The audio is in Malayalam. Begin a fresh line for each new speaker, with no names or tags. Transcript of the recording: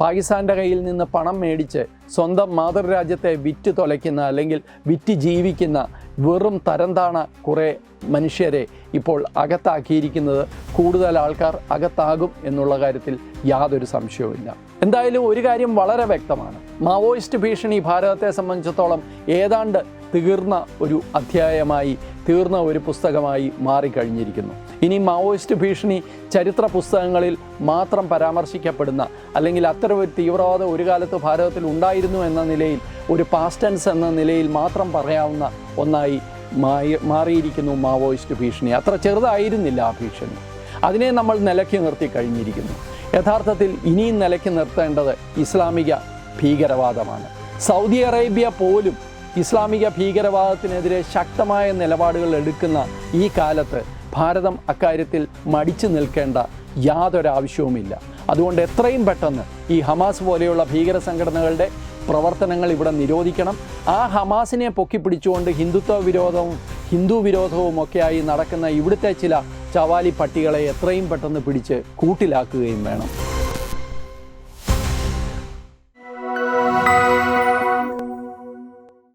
പാകിസ്ഥാന്റെ കയ്യിൽ നിന്ന് പണം മേടിച്ച് സ്വന്തം മാതൃരാജ്യത്തെ വിറ്റ് തുലയ്ക്കുന്ന അല്ലെങ്കിൽ വിറ്റ് ജീവിക്കുന്ന വെറും തരംതാണ കുറേ മനുഷ്യരെ ഇപ്പോൾ അകത്താക്കിയിരിക്കുന്നത്. കൂടുതൽ ആൾക്കാർ അകത്താകും എന്നുള്ള കാര്യത്തിൽ യാതൊരു സംശയവുമില്ല. എന്തായാലും ഒരു കാര്യം വളരെ വ്യക്തമാണ്. മാവോയിസ്റ്റ് ഭീഷണി ഭാരതത്തെ സംബന്ധിച്ചിടത്തോളം ഏതാണ്ട് തീർന്ന ഒരു അധ്യായമായി തീർന്ന ഒരു പുസ്തകമായി മാറിക്കഴിഞ്ഞിരിക്കുന്നു. ഇനി മാവോയിസ്റ്റ് ഭീഷണി ചരിത്ര പുസ്തകങ്ങളിൽ മാത്രം പരാമർശിക്കപ്പെടുന്ന അല്ലെങ്കിൽ അത്തരമൊരു തീവ്രവാദം ഒരു കാലത്ത് ഭാരതത്തിൽ ഉണ്ടായിരുന്നു എന്ന നിലയിൽ ഒരു പാസ്റ്റൻസ് എന്ന നിലയിൽ മാത്രം പറയാവുന്ന ഒന്നായി മാറിയിരിക്കുന്നു മാവോയിസ്റ്റ് ഭീഷണി. അത്ര ചെറുതായിരുന്നില്ല ആ ഭീഷണി. അതിനെ നമ്മൾ നിലയ്ക്ക് നിർത്തി കഴിഞ്ഞിരിക്കുന്നു. യഥാർത്ഥത്തിൽ ഇനിയും നിലയ്ക്ക് നിർത്തേണ്ടത് ഇസ്ലാമിക ഭീകരവാദമാണ്. സൗദി അറേബ്യ പോലും ഇസ്ലാമിക ഭീകരവാദത്തിനെതിരെ ശക്തമായ നിലപാടുകൾ എടുക്കുന്ന ഈ കാലത്ത് ഭാരതം അക്കാര്യത്തിൽ മടിച്ചു നിൽക്കേണ്ട യാതൊരാവശ്യവുമില്ല. അതുകൊണ്ട് എത്രയും പെട്ടെന്ന് ഈ ഹമാസ് പോലെയുള്ള ഭീകര സംഘടനകളുടെ പ്രവർത്തനങ്ങൾ ഇവിടെ നിരോധിക്കണം. ആ ഹമാസിനെ പൊക്കിപ്പിടിച്ചുകൊണ്ട് ഹിന്ദുത്വ വിരോധവും ഹിന്ദു വിരോധവും ഒക്കെയായി നടക്കുന്ന ഇവിടുത്തെ ചില ചവാലി പട്ടികളെ എത്രയും പെട്ടെന്ന് പിടിച്ച് കൂട്ടിലാക്കുകയും വേണം.